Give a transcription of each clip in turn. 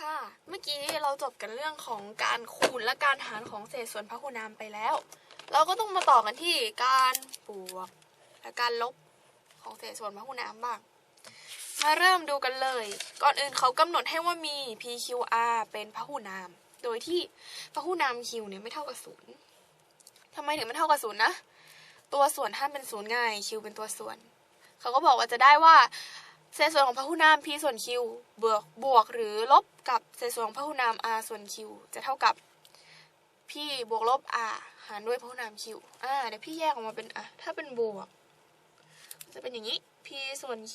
ค่ะ เมื่อกี้เราจบกันเรื่องของการคูณและการหารของเศษส่วนพหุนามไปแล้ว เราก็ต้องมาต่อกันที่การบวก และการลบของเศษส่วนพหุนามบ้าง มาเริ่มดูกันเลย ก่อนอื่นเขากำหนดให้ว่ามี PQR เป็นพหุนาม โดยที่พหุนาม Q เนี่ยไม่เท่ากับศูนย์ทำไมถึงไม่เท่ากับศูนย์นะ ตัวส่วนห้ามเป็นศูนย์ไง Q เป็นตัวส่วน เขาก็บอกว่าจะได้ว่า เศษส่วนของพหุนาม p ส่วน q บวกบวกหรือลบกับเศษส่วนของพหุนาม r ส่วน q จะเท่ากับ p บวกลบ r หารด้วยพหุนาม q อ่าเดี๋ยวพี่แยกออกมาเป็นอะถ้าเป็นบวก จะเป็นอย่างนี้ p ส่วน q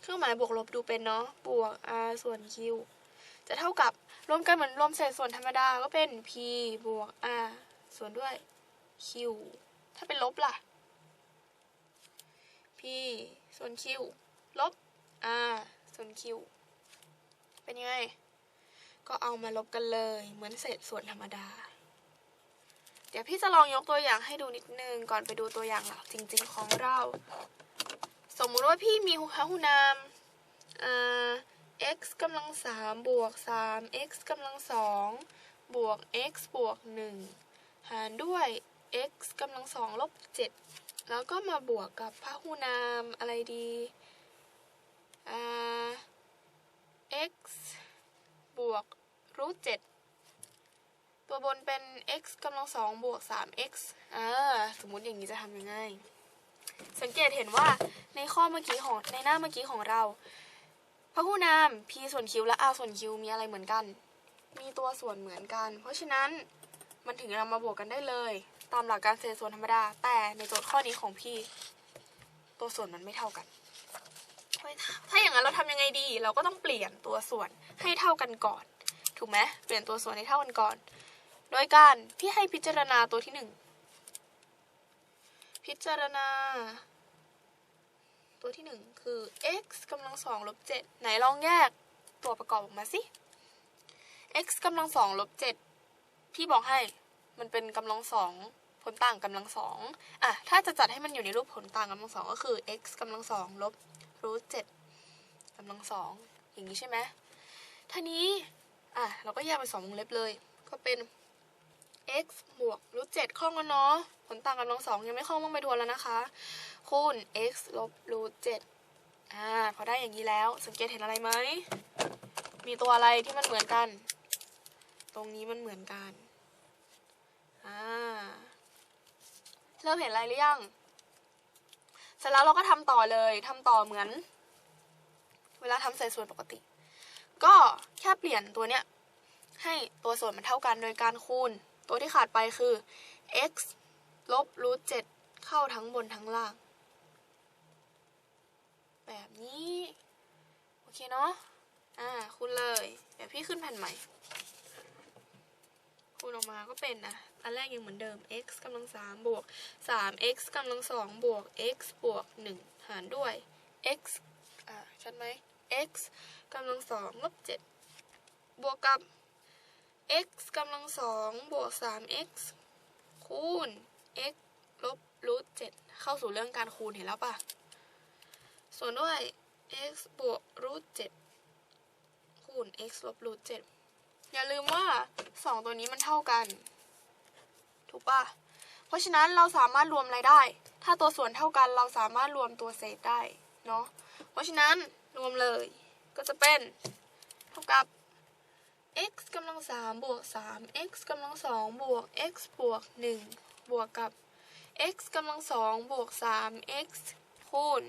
เครื่องหมายบวกลบดูเป็นเนาะบวก r ส่วน q จะเท่ากับรวมกันเหมือนรวมเศษส่วนธรรมดาก็เป็น p บวก r ส่วนด้วย q ถ้าเป็นลบล่ะ p ส่วน q ลบ r ส่วน q เป็นยังไง ก็เอามาลบกันเลย เหมือนเศษส่วนธรรมดา เดี๋ยวพี่จะลองยกตัวอย่างให้ดูนิดนึง ก่อนไปดูตัวอย่างหลักจริง ๆ ของเรา สมมุติว่าพี่มีพหุนามอ่า x กำลังสามบวกสาม x กำลังสองบวก x บวกหนึ่งหารด้วย x กำลังสองลบเจ็ดแล้วก็มาบวกกับพหุนามอะไรดี อ่า x บวก รูทเจ็ดตัวบนเป็น x กำลังสองบวก 3x อ่าสมมติอย่างนี้จะทำยังไง สังเกตเห็นว่าในข้อเมื่อกี้ของในหน้าเมื่อกี้ของเราพหุนาม p ส่วน q และ r ส่วน q มีอะไรเหมือนกัน มีตัวส่วนเหมือนกัน เพราะฉะนั้นมันถึงนำมาบวกกันได้เลย ตามหลักการเศษส่วนธรรมดา แต่ในโจทย์ข้อนี้ของพี่ ตัวส่วนมันไม่เท่ากัน ถ้าอย่างนั้นเราทำยังไงดี เราก็ต้องเปลี่ยนตัวส่วนให้เท่ากันก่อน ถูกไหมเปลี่ยนตัวส่วนให้เท่ากันก่อน โดยการพี่ให้พิจารณาตัวที่หนึ่งพิจารณา ตัวที่หนึ่งคือ x กำลังสองลบเจ็ดไหนลองแยกตัวประกอบออกมาสิ x กำลังสองลบเจ็ดพี่บอกให้มันเป็นกำลังสองผลต่างกำลังสองอะ ถ้าจะจัดให้มันอยู่ในรูปผลต่างกำลังสองก็คือ x กำลังสองลบรูทเจ็ดกำลังสองอย่างนี้ใช่ไหมท่านี้ อะเราก็แยกเป็นสองวงเล็บเลย ก็เป็น x บวกรูทเจ็ดข้องกันเนาะผลต่างกำลังสองยังไม่ข้องต้องไปทวนแล้วนะคะ คูณ x ลบรูทเจ็ดอ่าพอได้อย่างนี้แล้ว สังเกตเห็นอะไรไหม มีตัวอะไรที่มันเหมือนกัน ตรงนี้มันเหมือนกันอ่าเริ่มเห็นอะไรหรือยังเสร็จแล้วเราก็ทำต่อเลยทำต่อเหมือน เวลาทำเศษส่วนปกติ ก็แค่เปลี่ยนตัวเนี้ยให้ตัวส่วนมันเท่ากันโดยการคูณ ตัวที่ขาดไปคือ x ลบรูทเจ็ดเข้าทั้งบนทั้งล่าง แบบนี้ โอเคเนาะอ่าคูณเลย เดี๋ยวพี่ขึ้นแผ่นใหม่ คูณออกมาก็เป็นนะอันแรกยังเหมือนเดิม x กำลังสามบวก 3x กำลังสองบวก x บวก1หารด้วย x อ่าชัดไหม x กำลังสองลบ7บวกกับ x กำลังสองบวก 3x คูณ x ลบรูท7เข้าสู่เรื่องการคูณเห็นแล้วปะส่วนด้วย x บวกรูท7คูณ x ลบรูท7อย่าลืมว่า 2 ตัวนี้มันเท่ากัน ถูกปะเพราะฉะนั้นเราสามารถรวมอะไรได้ ถ้าตัวส่วนเท่ากันเราสามารถรวมตัวเศษได้เนาะเพราะฉะนั้นรวมเลย ก็จะเป็นเท่ากับ x กำลังสามบวกสาม x กำลังสองบวก x บวกหนึ่งบวกกับ x กำลังสองบวกสาม x คูณ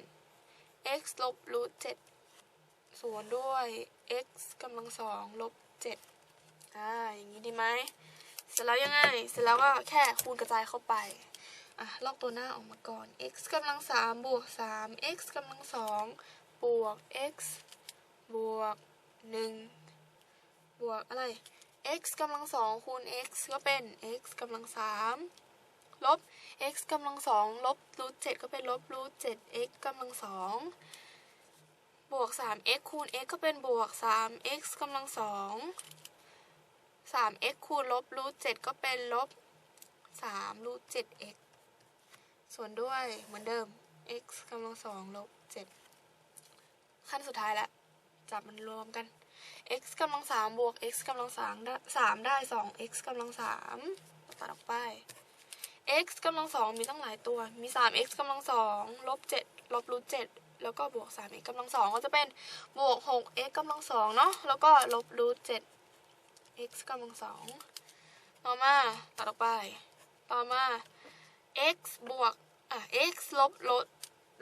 x ลบรูทเจ็ดส่วนด้วย x กำลังสองลบเจ็ดอ่าอย่างนี้ดีไหมเสร็จแล้วยังไง เสร็จแล้วก็แค่คูณกระจายเข้าไป อะ ลอกตัวหน้าออกมาก่อน x กำลังสามบวกสาม x กำลังสองบวก x บวกหนึ่งบวกอะไร x กำลังสองคูณ x ก็เป็น x กำลังสามลบ x กำลังสองลบรูทเจ็ดก็เป็นลบรูทเจ็ด x กำลังสองบวกสาม x คูณ x ก็เป็นบวกสาม x กำลังสองสาม x คูณลบรูทเจ็ดก็เป็นลบสามรูทเจ็ด x ส่วนด้วยเหมือนเดิม x กำลังสองลบเจ็ดขั้นสุดท้ายแล้ว จับมันรวมกัน x กำลังสามบวก x กำลังสามได้สามได้สอง x กำลังสามตัดออกไป x กำลังสองมีตั้งหลายตัว มีสาม x กำลังสองลบเจ็ดลบรูทเจ็ดแล้วก็บวกสาม x กำลังสองก็จะเป็นบวกหก x กำลังสองเนาะ แล้วก็ลบรูทเจ็ด x กำลังสองต่อมา ตัดออกไป ต่อมา x บวก อะ x ลบลบ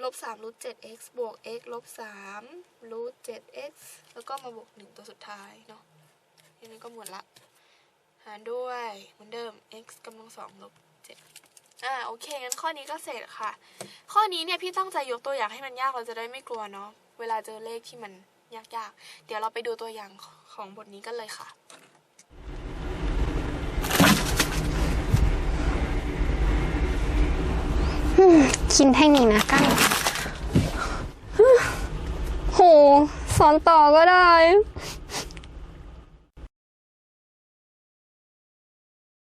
ลบสามรูทเจ็ด x บวก x ลบสาม รูทเจ็ด x แล้วก็มาบวกหนึ่งตัวสุดท้ายเนาะทีนี้ก็หมดละ หารด้วยเหมือนเดิม x กำลังสองลบเจ็ดอ่าโอเคงั้นข้อนี้ก็เสร็จค่ะ ข้อนี้เนี่ยพี่ตั้งใจยกตัวอย่างให้มันยากเราจะได้ไม่กลัวเนาะเวลาเจอเลขที่มันยากๆ เดี๋ยวเราไปดูตัวอย่างของบทนี้กันเลยค่ะกินแท่งนี้นะกั้ง สอนต่อก็ได้